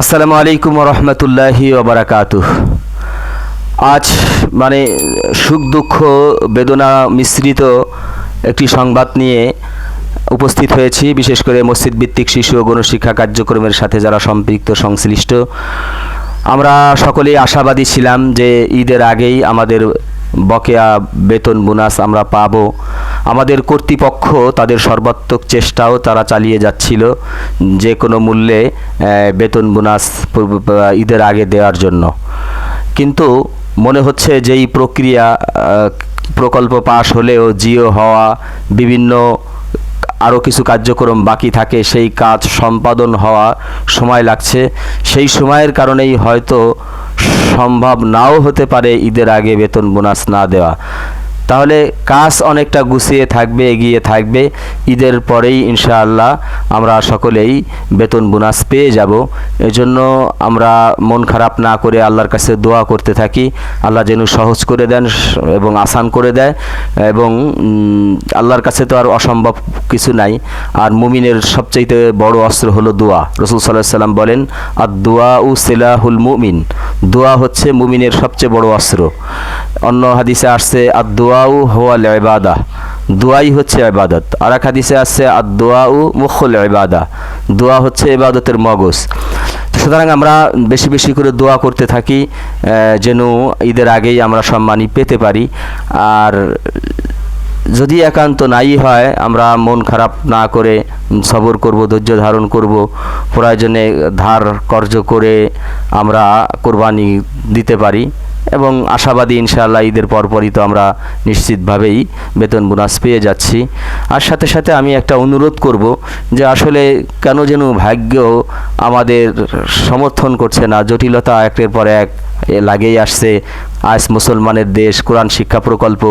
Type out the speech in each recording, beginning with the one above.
আসসালামু আলাইকুম রহমতুল্লাহি ওবরাকাতু আজ মানে সুখ, দুঃখ, বেদনা মিশ্রিত একটি সংবাদ নিয়ে উপস্থিত হয়েছি, বিশেষ করে মসজিদ ভিত্তিক শিশু ও গণশিক্ষা কার্যক্রমের সাথে যারা সম্পৃক্ত, সংশ্লিষ্ট। আমরা সকলেই আশাবাদী ছিলাম যে ঈদের আগেই আমাদের বকেয়া বেতন বোনাস আমরা পাবো। আমাদের কর্তৃপক্ষ তাদের সর্বাত্মক চেষ্টাও তারা চালিয়ে যাচ্ছিল যে কোনো মূল্যে বেতন বোনাস ঈদের আগে দেওয়ার জন্য। কিন্তু মনে হচ্ছে যে এই প্রক্রিয়া প্রকল্প পাশ হলেও জিও হওয়া, বিভিন্ন আরও কিছু কার্যক্রম বাকি থাকে, সেই কাজ সম্পাদন হওয়া সময় লাগছে। সেই সময়ের কারণেই হয়তো সম্ভব নাও হতে পারে ঈদের আগে বেতন বোনাস না দেওয়া। তাহলে কাজ অনেকটা গুছিয়ে থাকবে, এগিয়ে থাকবে। ঈদের পরেই ইনশাআল্লাহ আমরা সকলেই বেতন বোনাস পেয়ে যাব। এজন্য আমরা মন খারাপ না করে আল্লাহর কাছে দোয়া করতে থাকি। আল্লাহ যেন সহজ করে দেন এবং আসান করে দেয় এবং আল্লাহর কাছে তো আর অসম্ভব কিছু নাই। আর মুমিনের সবচাইতে বড় অস্ত্র হলো দোয়া। রসুল সাল্লাহ সাল্লাম বলেন আর দোয়া উ সেলাহুল মুমিন। দোয়া হচ্ছে মুমিনের সবচেয়ে বড় অস্ত্র। অন্য হাদিসে আসছে আর দোয়াউ হোয়াল ইবাদা। দোয়াই হচ্ছে ইবাদত। আর এক হাদিসে আসছে আর দোয়াউ মুখল ইবাদা। দোয়া হচ্ছে ইবাদতের মগজ। সুতরাং আমরা বেশি বেশি করে দোয়া করতে থাকি যেন ঈদের আগেই আমরা সম্মানী পেতে পারি। আর যদি একান্ত নাই হয়, আমরা মন খারাপ না করে সবর করব, ধৈর্য ধারণ করব, প্রয়োজনে ধার কর্য করে আমরা কোরবানি দিতে পারি। এবং আশাবাদী ইনশাআল্লাহ ঈদের পরপরই তো আমরা নিশ্চিতভাবেই বেতন বোনাস পেয়ে যাচ্ছি। আর সাথে সাথে আমি একটা অনুরোধ করব যে আসলে কেন যেন ভাগ্য আমাদের সমর্থন করছে না, জটিলতা একের পর এক লাগেই আসছে। আজ মুসলমানের দেশ, কোরআন শিক্ষা প্রকল্প,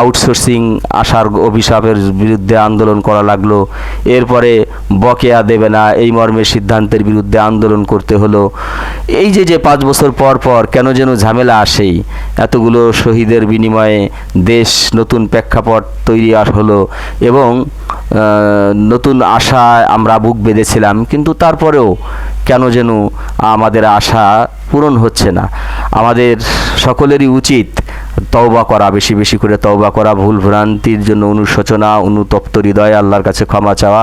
আউটসোর্সিং আসার অভিশাপের বিরুদ্ধে আন্দোলন করা লাগল। এরপরে বকেয়া দেবে না, এই মর্মের সিদ্ধান্তের বিরুদ্ধে আন্দোলন করতে হলো। এই যে যে পাঁচ বছর পর পর কেন যেন ঝামেলা আসেই। এতগুলো শহীদের বিনিময়ে দেশ নতুন প্রেক্ষাপট তৈরি হলো এবং নতুন আশায় আমরা বুক বেঁধেছিলাম। কিন্তু তারপরেও কেন যেন আমাদের আশা পূরণ হচ্ছে না। আমাদের সকলেরই উচিত তওবা করা, বেশি বেশি করে তওবা করা, ভুল ভ্রান্তির জন্য অনুশোচনা, অনুতপ্ত হৃদয় আল্লাহর কাছে ক্ষমা চাওয়া।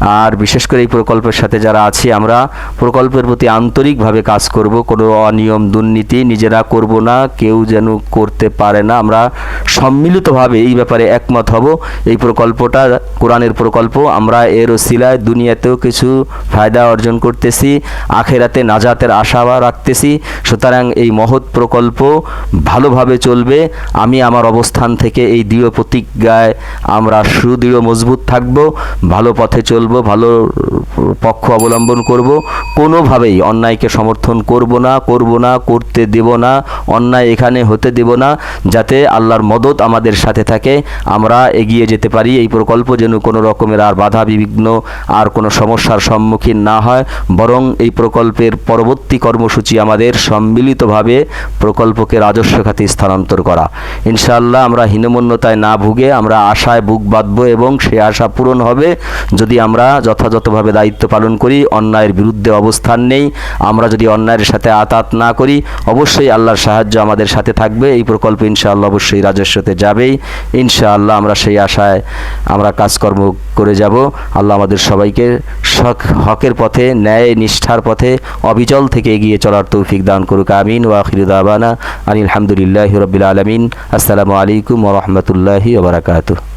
আর বিশেষ করে এই প্রকল্পের সাথে যারা আছি, আমরা প্রকল্পের প্রতি আন্তরিকভাবে কাজ করব। কোনো অনিয়ম, দুর্নীতি নিজেরা করব না, কেউ যেন করতে পারে না। আমরা সম্মিলিতভাবে এই ব্যাপারে একমত হব। এই প্রকল্পটা কোরআনের প্রকল্প। আমরা এর ওসিলায় দুনিয়াতেও কিছু ফায়দা অর্জন করতেছি, আখেরাতে নাজাতের আশা রাখতেছি। সুতরাং এই মহৎ প্রকল্প ভালোভাবে চলবে। আমি আমার অবস্থান থেকে এই দৃঢ় প্রতিজ্ঞায় আমরা সুদৃঢ় মজবুত থাকব। ভালো পথে চলব। ভালো পক্ষ অবলম্বন করব, কোনোভাবেই অন্যায়কে সমর্থন করব না করব না, করতে দেব না, অন্যায় এখানে হতে দেব না, যাতে আল্লাহর মদত আমাদের সাথে থাকে, আমরা এগিয়ে যেতে পারি। এই প্রকল্প যেন কোনো রকমের আর বাধা বিঘ্ন আর কোনো সমস্যার সম্মুখীন না হয়, বরং এই প্রকল্পের পরবর্তী কর্মসূচি আমাদের সম্মিলিতভাবে প্রকল্পকে রাজস্ব খাতে স্থানান্তর করা। ইনশাআল্লাহ আমরা হীনমন্যতায় না ভুগে, আমরা আশায় বুক বাঁধবো এবং সে আশা পূরণ হবে। যদি আমরা যথাযথভাবে দায়িত্ব পালন করি, অন্যায়ের বিরুদ্ধে অবস্থান নেই। আমরা যদি অন্যায়ের সাথে আতাত না করি, অবশ্যই আল্লাহর সাহায্য আমাদের সাথে থাকবে। এই প্রকল্প ইনশাআল্লাহ অবশ্যই রাজস্বতে যাবেই। ইনশাআল্লাহ আমরা সেই আশায় আমরা কাজকর্ম করে যাব। আল্লাহ আমাদের সবাইকে হকের পথে, ন্যায় নিষ্ঠার পথে, অবিচল থেকে এগিয়ে চলার তৌফিক দান করুক। আমিন। ওয়াখির দাবানা আনিল আলহামদুলিল্লাহ রবিল আলমিন। আসসালামু আলাইকুম ওরহমতুল্লাহি ওবরাকাতুহ